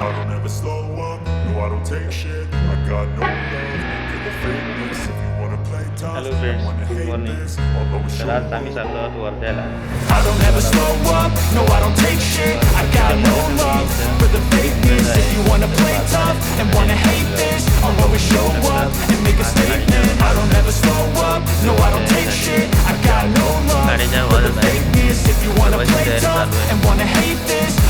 I don't ever slow up, no I don't take shit. I got no love. For the fakeness If you wanna play tough, Hello wanna hate this. Last time is I don't ever slow up, no I don't take shit. I got no love for the fakeness If you wanna play tough and wanna hate this I'll show up and make a statement. I don't ever slow up, no I don't take shit. I got no love for the fakeness If you wanna play tough and wanna hate this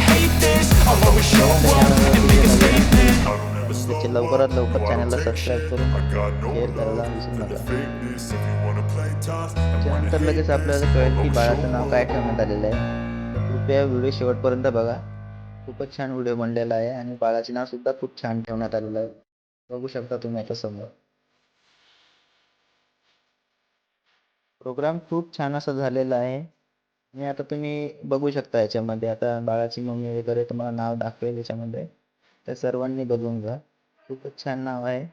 hate this I'll always show up लवकरात लवकर चॅनलला subscribe करून share करायला विसरू नका. त्यानंतर लगेच आपल्याला कळेल की बाळाचं नाव काय ठेवण्यात आलेलं आहे. कृपया व्हिडिओ शेवटपर्यंत बघा. खूपच छान व्हिडिओ बनलेला आहे आणि बाळाचे नाव सुद्धा खूप छान ठेवण्यात आलेलं आहे. बघू शकता तुम्ही आता समोर. प्रोग्राम खूप छान असा झालेला आहे. आणि आता तुम्ही बघू शकता याच्यामध्ये. आता बाळाची मम्मी वगैरे तुम्हाला नाव दाखवेल याच्यामध्ये. तर सर्वांनी बघून घ्या. खूपच छान नाव आहे.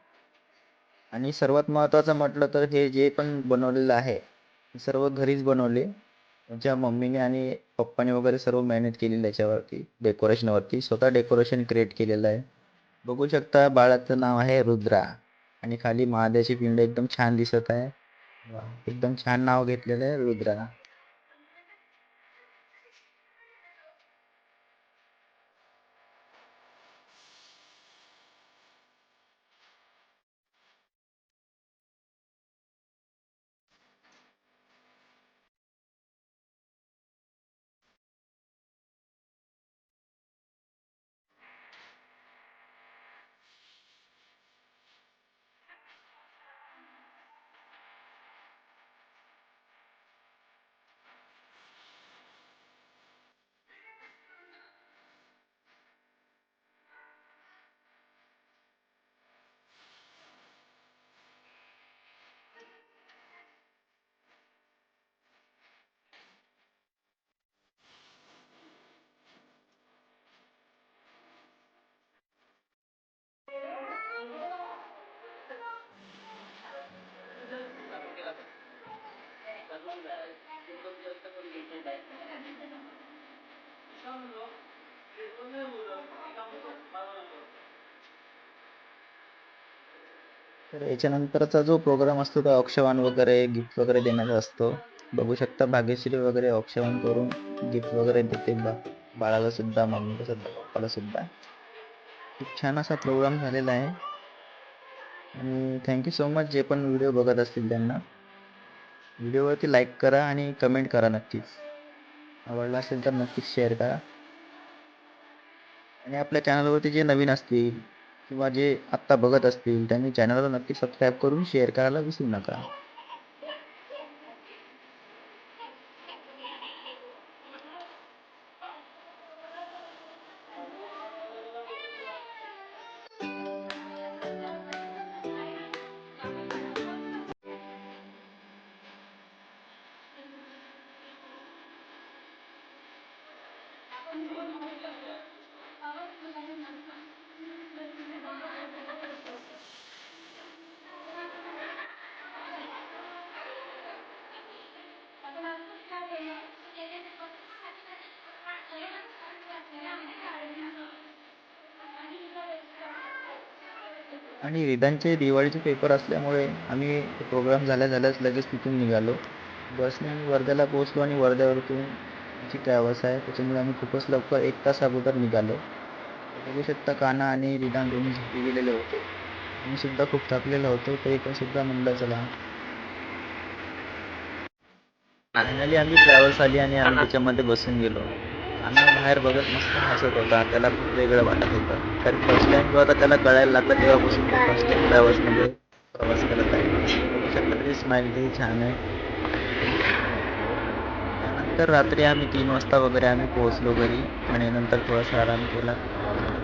आणि सर्वात महत्त्वाचं म्हटलं तर हे जे पण बनवलेलं आहे हे सर्व घरीच बनवले. त्यांच्या मम्मीने आणि पप्पाने वगैरे सर्व मेहनत केलेली याच्यावरती डेकोरेशनवरती स्वतः डेकोरेशन क्रिएट केलेलं आहे. बघू शकता बाळाचं नाव आहे रुद्रा. आणि खाली महादेवाची पिंड एकदम छान दिसत आहे. वा, एकदम छान नाव घेतलेलं आहे रुद्रा. तर याच्यानंतरचा जो प्रोग्राम असतो तो औक्षवान वगैरे गिफ्ट वगैरे देण्याचा असतो. बघू शकता भाग्यश्री वगैरे ऑप्शन करून गिफ्ट वगैरे देते बा. बाळाला सुद्धा मम्मीला सुद्धा पप्पाला सुद्धा. खूप छान असा प्रोग्राम झालेला आहे. आणि थँक्यू सो मच जे पण व्हिडिओ बघत असतील त्यांना. व्हिडिओवरती लाईक करा आणि कमेंट करा नक्कीच. आवडला असेल तर नक्कीच शेअर करा. आणि आपल्या चॅनलवरती जे नवीन असतील किंवा जे आत्ता बघत असतील त्यांनी चॅनलला नक्की सबस्क्राईब करून शेअर करायला विसरू नका. आणि वेदांचे दिवाळीचे पेपर असल्यामुळे आम्ही प्रोग्राम झाल्या झाल्याच लगेच तिथून निघालो. बसने आम्ही वर्ध्याला पोहोचलो आणि वर्ध्यावरतून जी ट्रॅव्हल्स आहे. त्याच्यामुळे आम्ही खूपच लवकर एक तास अगोदर निघालो. बघू शकता काना आणि रिदान दोन्ही झोपी गेलेले होते. आम्ही सुद्धा खूप थकलेलो होतो. तरी पण सुद्धा म्हणलं चला. फायनली आम्ही ट्रॅव्हल्स आली आणि आम्ही त्याच्यामध्ये बसून गेलो. आम्ही बाहेर बघत मस्त हसत होता. त्याला खूप वेगळं वाटत होतं. कारण फर्स्ट टाइम जेव्हा आता त्याला कळायला लागलं तेव्हापासून फर्स्ट टाइम ट्रॅव्हल्समध्ये प्रवास करत आहे. बघू शकता त्याची स्माईल किती छान आहे. त्यानंतर रात्री आम्ही तीन वाजता वगैरे आम्ही पोहोचलो घरी आणि नंतर थोडासा आराम केला.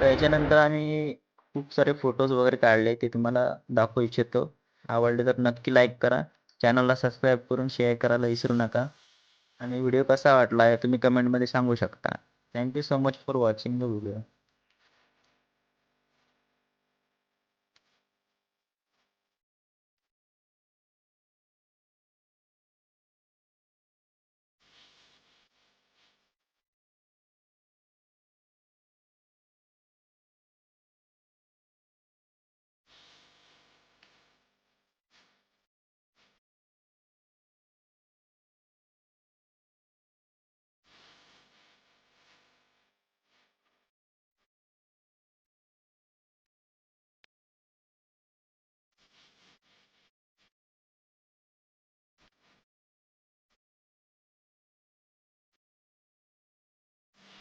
तर याच्यानंतर आम्ही खूप सारे फोटोज वगैरे काढले ते तुम्हाला दाखवू इच्छितो. आवडले तर नक्की लाईक करा. चॅनलला सबस्क्राईब करून शेअर करायला विसरू नका. आणि व्हिडिओ कसा वाटला आहे तुम्ही कमेंटमध्ये सांगू शकता. Thank you so much for watching the video